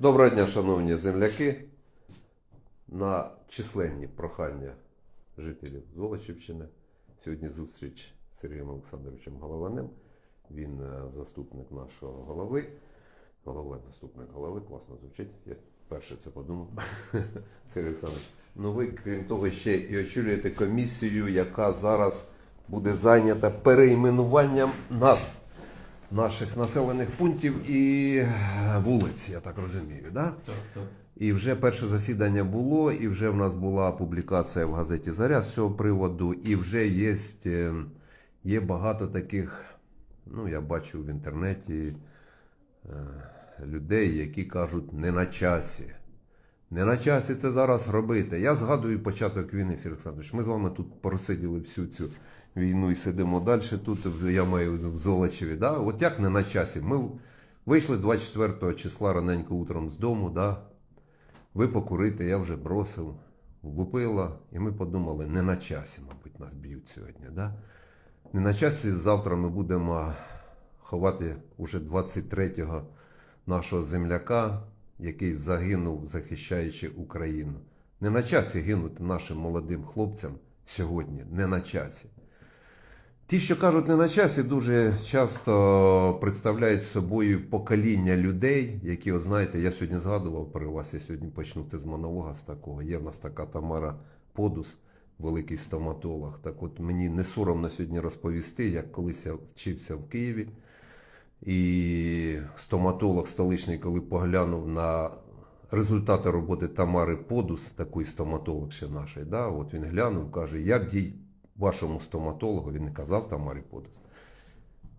Доброго дня, шановні земляки. На численні прохання жителів Золочівщини. Сьогодні зустріч з Сергієм Олександровичем Голованим. Він е, заступник нашого голови. Голова, заступник голови, класно звучить. Я перше це подумав. Сергій Олександрович. Ну ви, крім того, ще і очолюєте комісію, яка зараз буде зайнята переіменуванням назв наших населених пунктів і е, вулиць, я так розумію. Да? Так, так. І вже перше засідання було, і вже в нас була публікація в газеті Заря з цього приводу, і вже є, е, є багато таких, ну я бачу в інтернеті е, людей, які кажуть, не на часі. Не на часі це зараз робити. Я згадую початок війни, Сергій Олександрович. Ми з вами тут просиділи всю цю війну і сидимо далі. Тут я маю в Золочеві. Да? От як не на часі? Ми вийшли 24 числа раненько утром з дому, да? ви покурити, я вже бросив, влупила, і ми подумали, не на часі, мабуть, нас б'ють сьогодні. Да? Не на часі завтра ми будемо ховати уже 23-го нашого земляка, який загинув, захищаючи Україну. Не на часі гинути нашим молодим хлопцям сьогодні, не на часі. Ті, що кажуть не на часі, дуже часто представляють собою покоління людей, які, от знаєте, я сьогодні згадував при вас, я сьогодні почну це з монолога з такого. Є в нас така Тамара Подус, великий стоматолог. Так от мені не соромно сьогодні розповісти, як колись я вчився в Києві. І стоматолог столичний, коли поглянув на результати роботи Тамари Подус, такий стоматолог ще нашої, да, от він глянув, каже, я б їй вашому стоматологу, він не казав Тамарі Подус,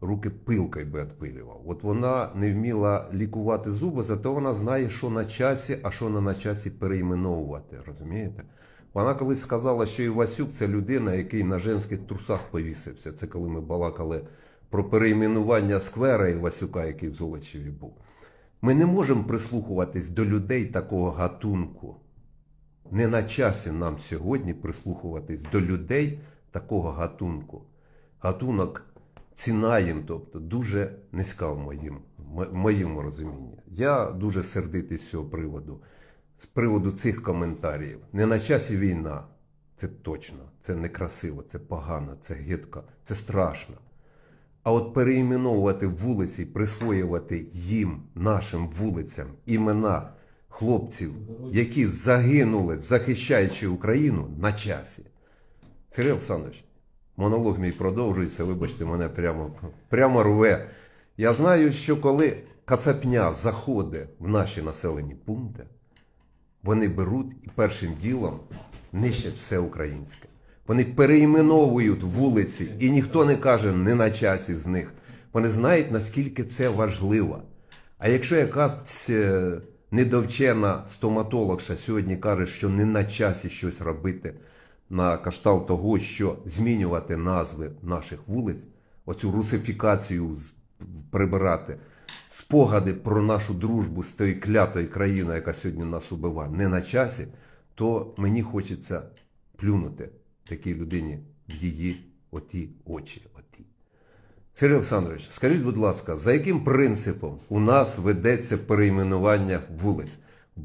руки пилкою би відпилював. От вона не вміла лікувати зуби, зато вона знає, що на часі, а що не на часі перейменовувати. Розумієте? Вона колись сказала, що Івасюк це людина, який на женських трусах повісився. Це коли ми балакали про перейменування сквера Івасюка, який в Золочеві був. Ми не можемо прислухуватись до людей такого гатунку. Не на часі нам сьогодні прислухуватись до людей такого гатунку. Гатунок ціна їм, тобто дуже низька в моїм, в моєму розумінні. Я дуже сердитий з цього приводу, з приводу цих коментарів. Не на часі війна. Це точно, це некрасиво, це погано, це гидко, це страшно. А от переіменовувати вулиці, присвоювати їм, нашим вулицям, імена хлопців, які загинули, захищаючи Україну на часі. Сергій Олександрович, монолог мій продовжується, вибачте, мене прямо, прямо рве. Я знаю, що коли кацапня заходить в наші населені пункти, вони беруть і першим ділом нищать все українське. Вони переіменовують вулиці, і ніхто не каже не на часі з них. Вони знають, наскільки це важливо. А якщо якась е, недовчена стоматологша сьогодні каже, що не на часі щось робити на кшталт того, що змінювати назви наших вулиць, оцю русифікацію прибирати, спогади про нашу дружбу з тою клятою країною, яка сьогодні нас убиває, не на часі, то мені хочеться плюнути такій людині в її оті очі. Оті. Сергій Олександрович, скажіть, будь ласка, за яким принципом у нас ведеться перейменування вулиць?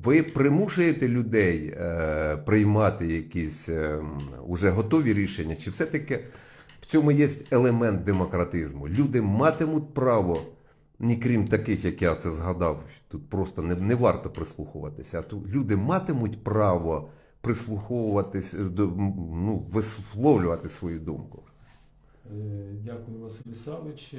Ви примушуєте людей е, приймати якісь е, уже готові рішення, чи все-таки в цьому є елемент демократизму? Люди матимуть право, ні крім таких, як я це згадав, тут просто не, не варто прислухуватися. А тут люди матимуть право прислуховуватись, е, ну, висловлювати свою думку. Е, Дякую, Василь Савич.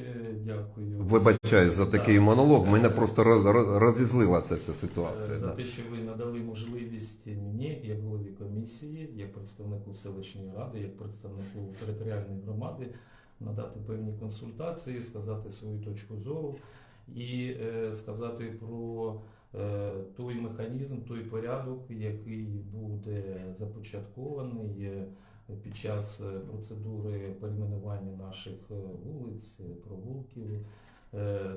Дякую. Вибачаюсь за такий монолог. Мене Е, просто роз, роз- розізлила ця вся ситуація. За те, що ви надали можливість мені, як голові комісії, як представнику селищної ради, як представнику територіальної громади, надати певні консультації, сказати свою точку зору і е, сказати про е, той механізм, той порядок, який буде започаткований е, під час е, процедури перейменування наших е, вулиць, е, провулків.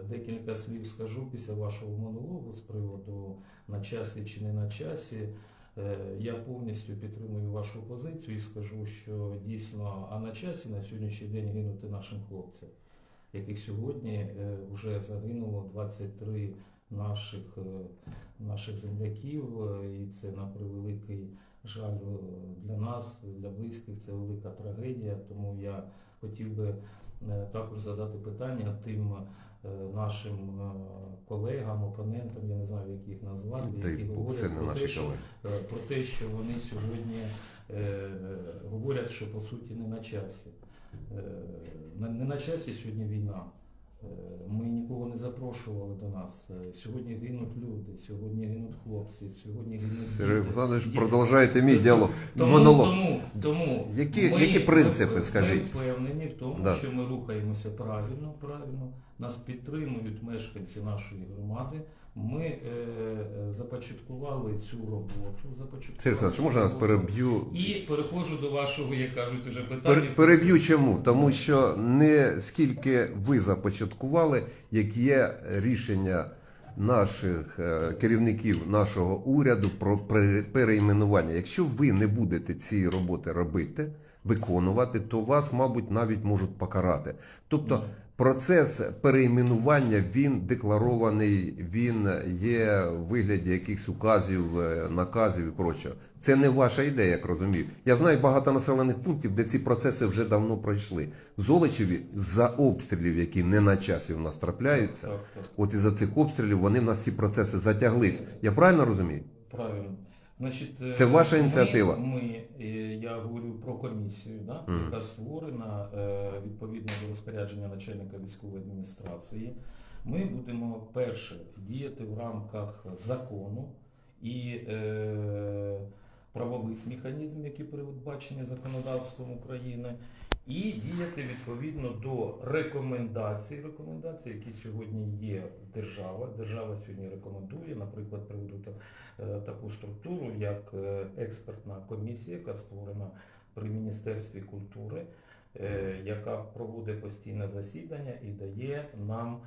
Декілька слів скажу після вашого монологу з приводу на часі чи не на часі. Я повністю підтримую вашу позицію і скажу, що дійсно, а на часі на сьогоднішній день гинути нашим хлопцям, яких сьогодні вже загинуло 23 наших, наших земляків, і це на превеликий жаль е, для нас, для близьких, це велика трагедія. Тому я хотів би е, також задати питання тим е, нашим колегам, опонентам, я не знаю, як їх назвати, Та які говорять про те, що про те, що вони сьогодні е, говорять, що по суті не на часі. Е, Не на часі сьогодні війна. Е, Ми нікого не запрошували до нас. Е, Сьогодні гинуть люди, сьогодні гинуть хлопці, сьогодні гинуть Сергій діти. Олександрович, продовжайте мій діалог. Тому, Монолог. тому, тому Які- ми, які принципи, ми, скажіть? Ми впевнені в тому, Да. що ми рухаємося правильно, правильно. Нас підтримують мешканці нашої громади. Ми е, е, започаткували цю роботу. Започаткували Олександрович, можна роботу. переб'ю? І переходжу до вашого, як кажуть, уже питання. Пер- Переб'ю чому? Тому що не скільки ви започаткували, як є рішення наших е, керівників нашого уряду про пере- перейменування. Якщо ви не будете ці роботи робити, виконувати, то вас, мабуть, навіть можуть покарати. Тобто. Процес перейменування він декларований, він є в вигляді якихось указів, е, наказів і прочого. Це не ваша ідея, як розумію. Я знаю багато населених пунктів, де ці процеси вже давно пройшли. Золочеві за обстрілів, які не на часі в нас трапляються, Так, так. от із-за цих обстрілів вони в нас ці процеси затяглись. Я правильно розумію? Правильно. Значить, е, Це ваша ініціатива? Ми, ми я говорю про комісію, да, mm. яка створена е, відповідно до розпорядження начальника військової адміністрації. Ми будемо перше діяти в рамках закону і е, правових механізмів, які передбачені законодавством України, і діяти відповідно до рекомендацій, рекомендацій, які сьогодні є держава. Держава сьогодні рекомендує, наприклад, приведу е, таку структуру, як е, експертна комісія, яка створена при Міністерстві культури, е, яка проводить постійне засідання і дає нам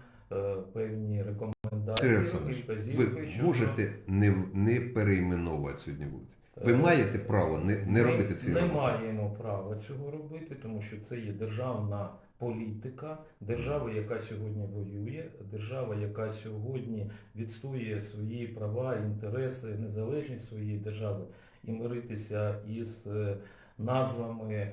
певні Сергій рекомендації Олександрович, і вказівки. Ви можете не, не перейменовувати сьогодні вулиці. Ви Е, маєте право не, не ми робити ці не роботи. маємо права цього робити, тому що це є державна політика, держава, яка сьогодні воює, держава, яка сьогодні відстоює свої права, інтереси, незалежність своєї держави і миритися із е, назвами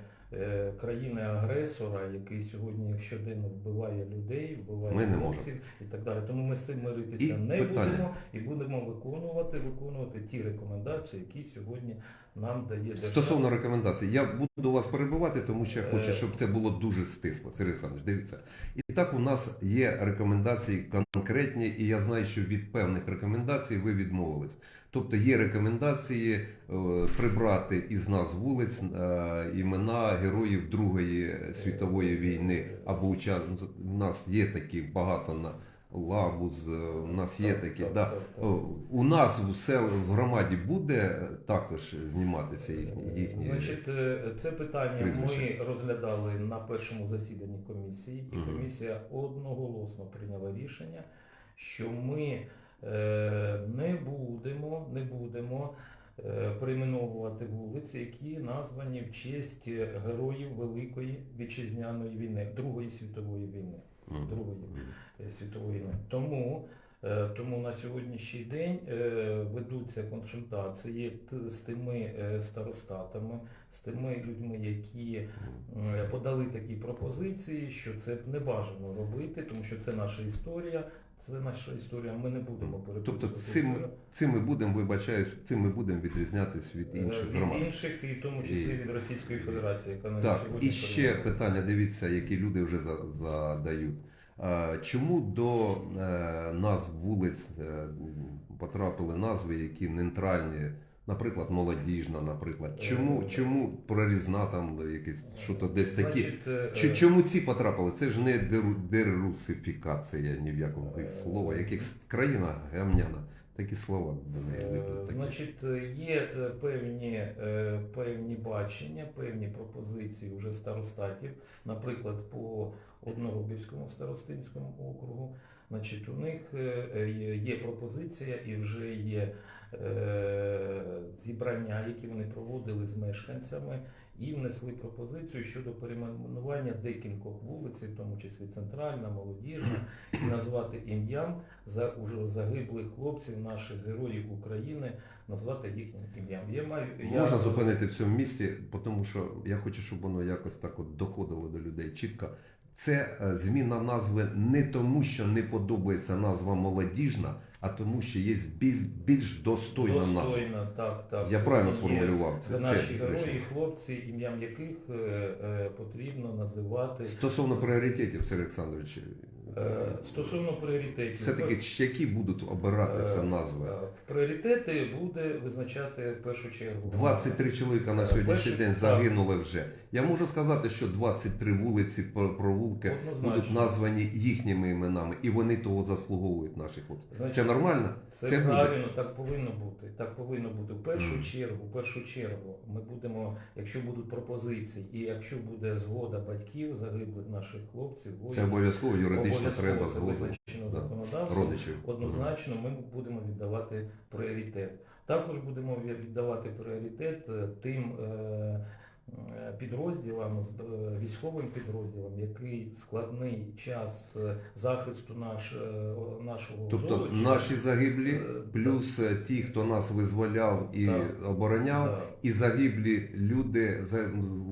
країни-агресора, який сьогодні щоденно вбиває людей, вбиває хлопців і так далі. Тому ми з цим миритися І не питання. будемо і будемо виконувати, виконувати ті рекомендації, які сьогодні нам дає держава. Стосовно рекомендацій, я буду вас перебивати, тому що я хочу, Е. щоб це було дуже стисло. Сергій Олександрович, дивіться. І так у нас є рекомендації конкретні, і я знаю, що від певних рекомендацій ви відмовились. Тобто є рекомендації е, прибрати із нас вулиць е, імена героїв Другої світової війни або. У нас є такі багато на Лагуз, е, у нас є Так, такі. так, да. так, так. У нас в сел в громаді буде також зніматися їхні їхні. Значить, е, це питання прізвища. ми розглядали на першому засіданні комісії, і комісія одноголосно прийняла рішення, що ми е, не будемо, не будемо е, перейменовувати вулиці, які названі в честь героїв Великої вітчизняної війни, Другої світової війни. Другої е, світової війни. Тому, е, тому на сьогоднішній день е, ведуться консультації з тими е, старостатами, з тими людьми, які е, подали такі пропозиції, що це не бажано робити, тому що це наша історія. Це наша історія. Ми не будемо переписувати. Тобто цим, цим ми будемо, вибачаюсь, цим ми будемо відрізнятись від Е, інших від громад. інших, і в тому числі І- від Російської Федерації, яка на Так, сьогодні і ще перебуває. питання, дивіться, які люди вже за- задають. Е, Чому до е, назв вулиць е, потрапили назви, які нейтральні, наприклад, молодіжна, наприклад? Чому, Е, чому прорізна там якісь що то десь такі? Значить, е, Чи, чому ці потрапили? Це ж не дерусифікація ні в якому Е, слова. Яких країна гамняна, такі слова до неї Е, Значить, е, є е, певні, е, певні бачення, певні пропозиції вже старостатів, наприклад, по Однорубівському старостинському округу. Значить, у них е, е, є- пропозиція і вже є е, зібрання, які вони проводили з мешканцями, і внесли пропозицію щодо перейменування декількох вулиць, в тому числі центральна, молодіжна, і назвати ім'ям за уже загиблих хлопців, наших героїв України, назвати їхнім ім'ям. Я маю я- Можна зупинити в цьому місці, тому що я хочу, щоб воно якось так от доходило до людей чітко. Це е, зміна назви не тому, що не подобається назва молодіжна, а тому, що є більш, більш достойна, назва. достойна, так, так. Я правильно сформулював це. Наші це герої, рішення. хлопці, ім'ям яких е, е, потрібно називати Стосовно пріоритетів, Сергій Олександрович, е, стосовно пріоритетів. все-таки які будуть обиратися Е, назви? е, Пріоритети буде визначати в першу чергу. 23 чоловіка на Е, сьогоднішній день загинули вже. Я можу сказати, що 23 вулиці, про- провулки Однозначно. будуть названі їхніми іменами, і вони того заслуговують, наші хлопці. Значить, Це нормально? Це, Це буде. правильно, так повинно бути. Так повинно бути. В першу Мгм. чергу, в першу чергу, ми будемо, якщо будуть пропозиції, і якщо буде згода батьків загиблих наших хлопців, Це обов'язково юридично треба згода законодавством. родичів. Однозначно, ми будемо віддавати пріоритет. Також будемо віддавати пріоритет е, тим е, підрозділам, з- е, військовим підрозділам, який складний час е, захисту наш, е, нашого Тобто Золочева, наші загиблі, Е, плюс е, ті, хто нас визволяв і Так. обороняв, да, і загиблі люди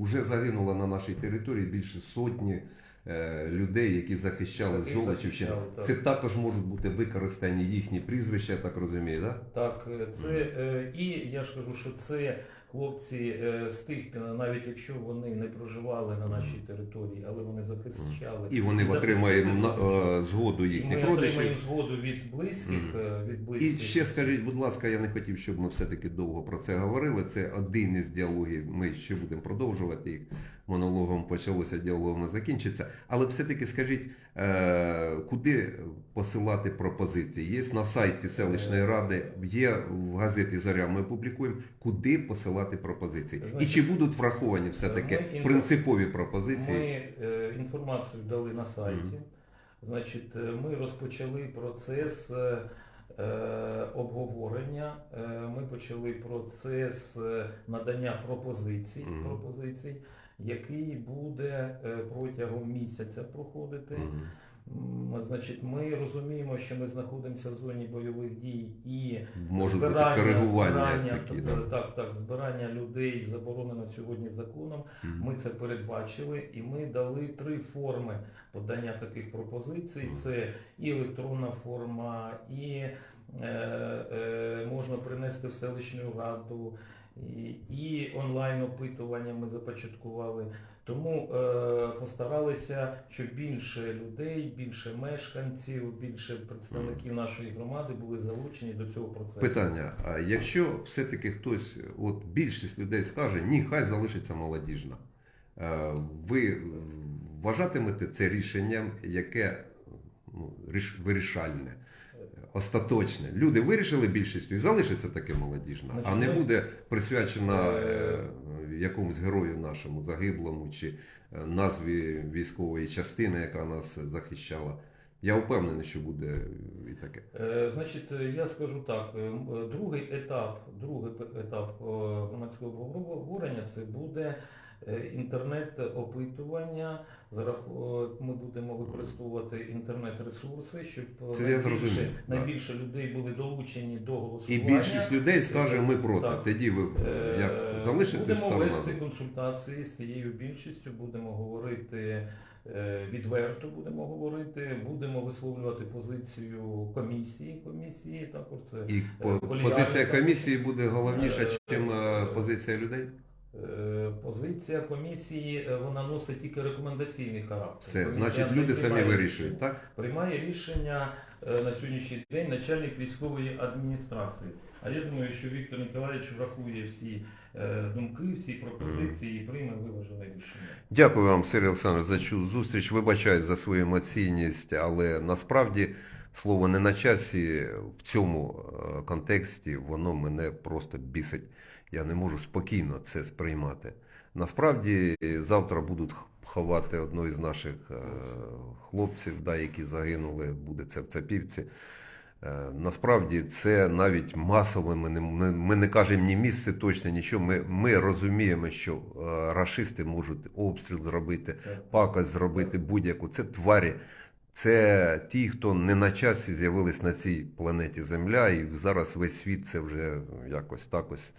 вже загинуло на нашій території більше сотні е, людей, які захищали Яких Золочівщину. Це також можуть бути використані їхні прізвища, я так розумію, так? Так, е, це е, і я ж кажу, що це хлопці е, з тих, навіть якщо вони не проживали на нашій території, але вони захищали І вони Золочів. е, згоду І ми їхніх отримаємо згоду від близьких, mm. від від І ще скажіть, будь ласка, я не хотів, щоб ми все-таки довго про це говорили. Це один із діалогів. Ми ще будемо продовжувати їх. Монологом почалося, діалогом не закінчиться. Але все-таки скажіть, е, куди посилати пропозиції? Є на сайті селищної ради, є в газеті Заря. Ми публікуємо, куди посилати пропозиції. І чи будуть враховані все-таки ми принципові пропозиції? Ми е, інформацію дали на сайті. Значить, е, ми розпочали процес е, е, обговорення. Е, Ми почали процес е, надання пропозицій, пропозицій, який буде е, протягом місяця проходити. Значить, ми розуміємо, що ми знаходимося в зоні бойових дій і бути збирання, коригування збирання, такі. тобто, Да? так, так, збирання людей заборонено сьогодні законом. Мгм. Ми це передбачили, і ми дали три форми подання таких пропозицій: Мгм. це і електронна форма, і е, е, можна принести в селищну раду, і, і онлайн опитування ми започаткували. Тому е, постаралися, щоб більше людей, більше мешканців, більше представників нашої громади були залучені до цього процесу. Питання: а якщо все-таки хтось, от більшість людей скаже, ні, хай залишиться молодіжна, е, ви вважатимете це рішенням, яке ну, ріш- вирішальне, остаточне? Люди вирішили більшістю і залишиться таке молодіжна, а не буде присвячена Е, е, якомусь герою нашому загиблому чи е, назві військової частини, яка нас захищала. Я впевнений, що буде і таке. Е, Значить, я скажу так: другий етап, другий етап громадського обговорення це буде інтернет-опитування. За е, Ми будемо використовувати інтернет-ресурси, щоб е, Це я найбільше, зрозумів, так. найбільше людей були долучені до І голосування. більшість людей скаже, ми проти. Так. Тоді ви Е, як залишите Будемо сторону? вести консультації з цією більшістю, будемо говорити е, відверто, будемо говорити, будемо висловлювати позицію комісії. Комісії також це І по- Е, позиція комісії буде головніша, Е, ніж е, позиція людей. Е, позиція комісії. е, Вона носить тільки рекомендаційний характер. Все, Комісія значить, люди самі вирішують, так? Приймає рішення е, на сьогоднішній день начальник військової адміністрації. А я думаю, що Віктор Ніколаєвич врахує всі думки, всі пропозиції і прийме виважене рішення. Дякую вам, Сергій Олександрович, за цю зустріч. Вибачаю за свою емоційність, але насправді слово не на часі в цьому контексті воно мене просто бісить. Я не можу спокійно це сприймати. Насправді завтра будуть ховати одного із наших е, хлопців, да, які загинули, буде це в Цапівці. Е, Насправді це навіть масово, ми не, ми, ми не кажемо ні місце точно, нічого. Ми, ми розуміємо, що е, рашисти можуть обстріл зробити, пакость зробити будь-яку. Це тварі. Це ті, хто не на часі з'явились на цій планеті Земля, і зараз весь світ це вже якось так ось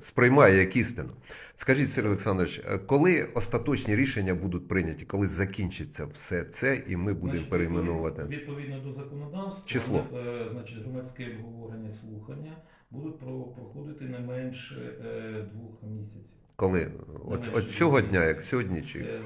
сприймає як істину. Скажіть, Сергій Олександрович, коли остаточні рішення будуть прийняті, коли закінчиться все це, і ми будемо перейменувати? Відповідно до законодавства, Число. е, значить, громадське обговорення слухання будуть про- проходити не менше е, двох місяців. Коли? От, от цього дня, як сьогодні, чи Е,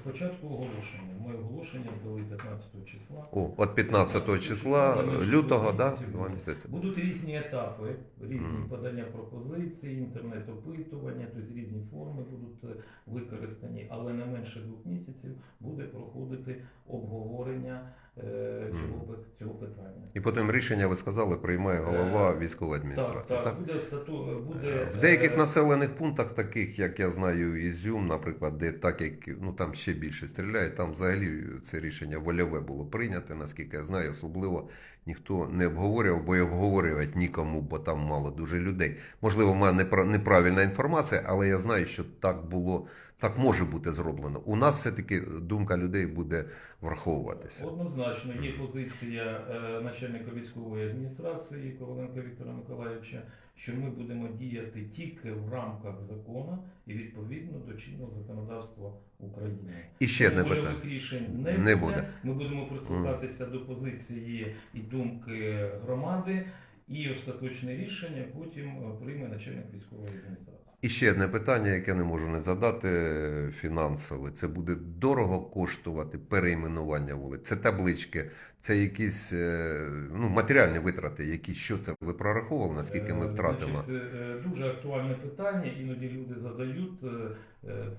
Спочатку оголошення. Ми оголошення дали 15 числа. О, от 15 числа лютого, да? Два місяці. Будуть різні етапи, різні Мгм. подання пропозицій, інтернет-опитування, тобто різні форми будуть е, використані, але не менше двох місяців буде проходити обговорення е, цього, пи- цього питання. І потім рішення, ви сказали, приймає голова військової Так, адміністрації. так, Так, буде стату буде В деяких е, населених пунктах, таких як я знаю, Ізюм, наприклад, де так як ну там ще більше стріляють, там взагалі це рішення вольове було прийнято, наскільки я знаю, особливо ніхто не обговорював, бо й обговорювати нікому, бо там мало дуже людей. Можливо, в мене непра- неправильна інформація, але я знаю, що так було, так може бути зроблено. У нас все-таки думка людей буде враховуватися. Однозначно є позиція е, начальника військової адміністрації Коваленка Віктора Миколаївича, що ми будемо діяти тільки в рамках закону і відповідно до чинного законодавства України. І ще одне питання. рішень не, Не буде. буде. Ми будемо прислухатися до позиції і думки громади, і остаточне рішення потім е, прийме начальник військової адміністрації. І ще одне питання, яке не можу не задати е, фінансове. Це буде дорого коштувати перейменування вулиць. Це таблички, це якісь е, ну, матеріальні витрати, які що це ви прораховували, наскільки ми Е, втратимо. Значить, дуже актуальне питання. Іноді люди задають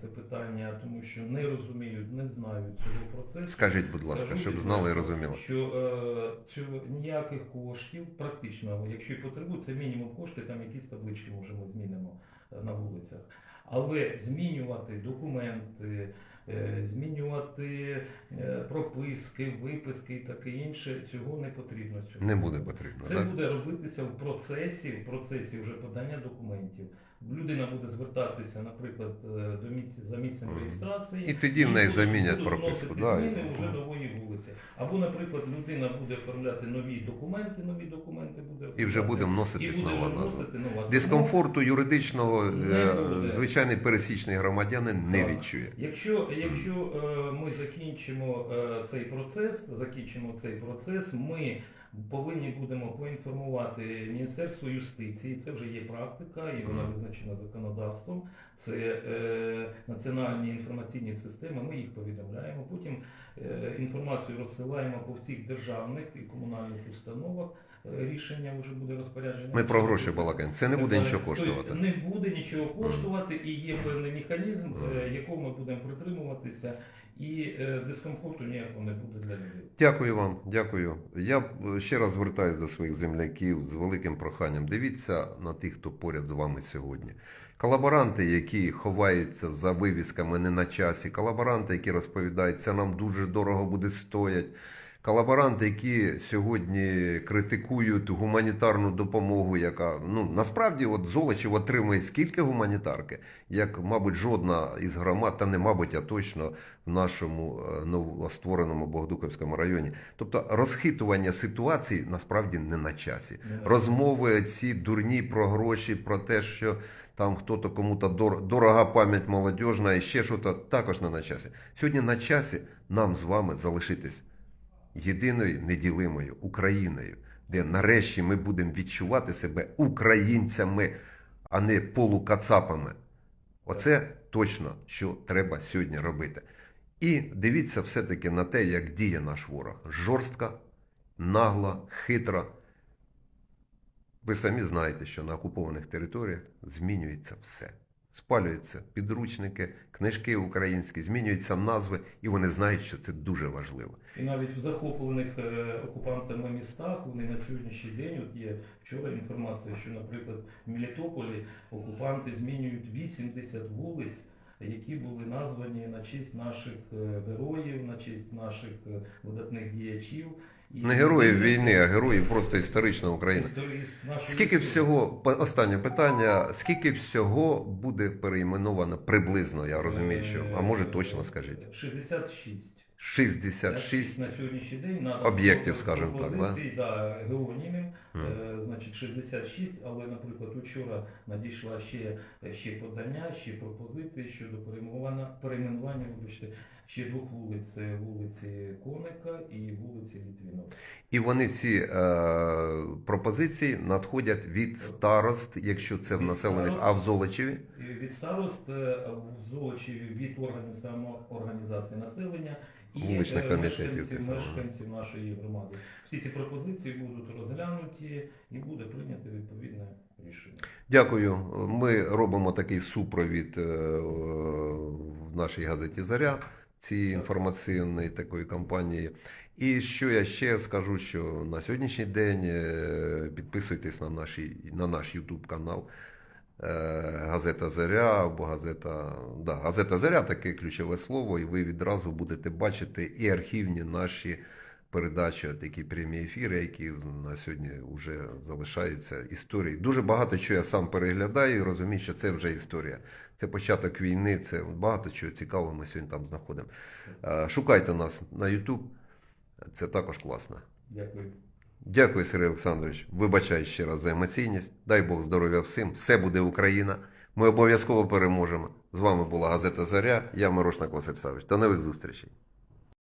це питання, тому що не розуміють, не знають цього процесу. Скажіть, будь ласка, Скажу щоб знали і розуміли. Що цього ніяких коштів, практично, якщо і потребується мінімум кошти, там якісь таблички може ми змінимо на вулицях. Але змінювати документи, е, змінювати е, прописки, виписки і таке інше, цього не потрібно. Цього. Не буде потрібно. Це Так? буде робитися в процесі, в процесі вже подання документів. Людина буде звертатися, наприклад, е, до місця за місцем реєстрації. І тоді в неї замінять прописку, да, зміни вже нової вулиці. Або, наприклад, людина буде оформляти нові документи, нові документи буде І вже буде нова назва. вносити нова. Дискомфорту юридичного Не е, звичайний пересічний громадянин не Так. відчує. Якщо, якщо е, ми закінчимо е, цей процес, закінчимо цей процес, ми повинні будемо поінформувати Міністерство юстиції. Це вже є практика, і вона визначена законодавством. Це е, національні інформаційні системи. Ми їх повідомляємо. Потім е, інформацію розсилаємо по всіх державних і комунальних установах. Е, Рішення вже буде розпорядження. Ми про гроші балакаємо. Це не буде Так, нічого тобто коштувати. Не буде нічого коштувати, і є певний механізм, е, якого ми будемо притримуватися, і е, дискомфорту ніякого не буде для людей. Дякую вам, дякую. Я ще раз звертаюся до своїх земляків з великим проханням. Дивіться на тих, хто поряд з вами сьогодні. Колаборанти, які ховаються за вивісками не на часі, колаборанти, які розповідають, це нам дуже дорого буде стоять. Колаборанти, які сьогодні критикують гуманітарну допомогу, яка ну насправді от Золочів отримує скільки гуманітарки, як, мабуть, жодна із громад, та не мабуть, а точно в нашому е, новоствореному Богодуковському районі. Тобто розхитування ситуації насправді не на часі. Розмови ці дурні про гроші, про те, що там хто-то кому-то дор- дорога пам'ять молодіжна і ще щось також не на часі. Сьогодні на часі нам з вами залишитись єдиною неділимою Україною, де нарешті ми будемо відчувати себе українцями, а не полукацапами. Оце точно, що треба сьогодні робити. І дивіться все-таки на те, як діє наш ворог. Жорстка, нагла, хитра. Ви самі знаєте, що на окупованих територіях змінюється все. Спалюються підручники, книжки українські, змінюються назви, і вони знають, що це дуже важливо. І навіть в захоплених е, окупантами містах вони на сьогоднішній день, от є вчора інформація, що, наприклад, в Мелітополі окупанти змінюють 80 вулиць, які були названі на честь наших е, героїв, на честь наших е, видатних діячів. Не героїв війни, а героїв просто історична України. Скільки всього, останнє питання, скільки всього буде перейменовано приблизно, я розумію, що, а може точно скажіть. 66. 66 на сьогоднішній день на об'єктів, скажімо так, да? да, геонімів, Мгм. е, значить 66, але, наприклад, учора надійшла ще, ще подання, ще пропозиції щодо перейменування, вибачте, ще двох вулиць, це вулиці Коника і вулиці Літвінова. І вони ці е, пропозиції надходять від старост, якщо це в населених, старост. а в Золочеві. Від старост е, в Золочеві від органів самоорганізації населення Вуличних комітетів, мешканців, так нашої громади. Всі ці пропозиції будуть розглянуті і буде прийнято відповідне рішення. Дякую. Ми робимо такий супровід е, в нашій газеті Заря цієї інформаційної такої кампанії. І що я ще скажу, що на сьогоднішній день е, підписуйтесь на, наші, на наш YouTube канал. Е, Газета Заря або газета, да, газета Заря таке ключове слово, і ви відразу будете бачити і архівні наші передачі, такі прямі ефіри, які на сьогодні вже залишаються історією. Дуже багато чого я сам переглядаю і розумію, що це вже історія. Це початок війни, це багато чого цікавого ми сьогодні там знаходимо. Е, Шукайте нас на YouTube, це також класно. Дякую. Дякую, Сергій Олександрович. Вибачаю ще раз за емоційність. Дай Бог здоров'я всім. Все буде Україна. Ми обов'язково переможемо. З вами була газета Заря. Я Мирошна Василь До нових зустрічей.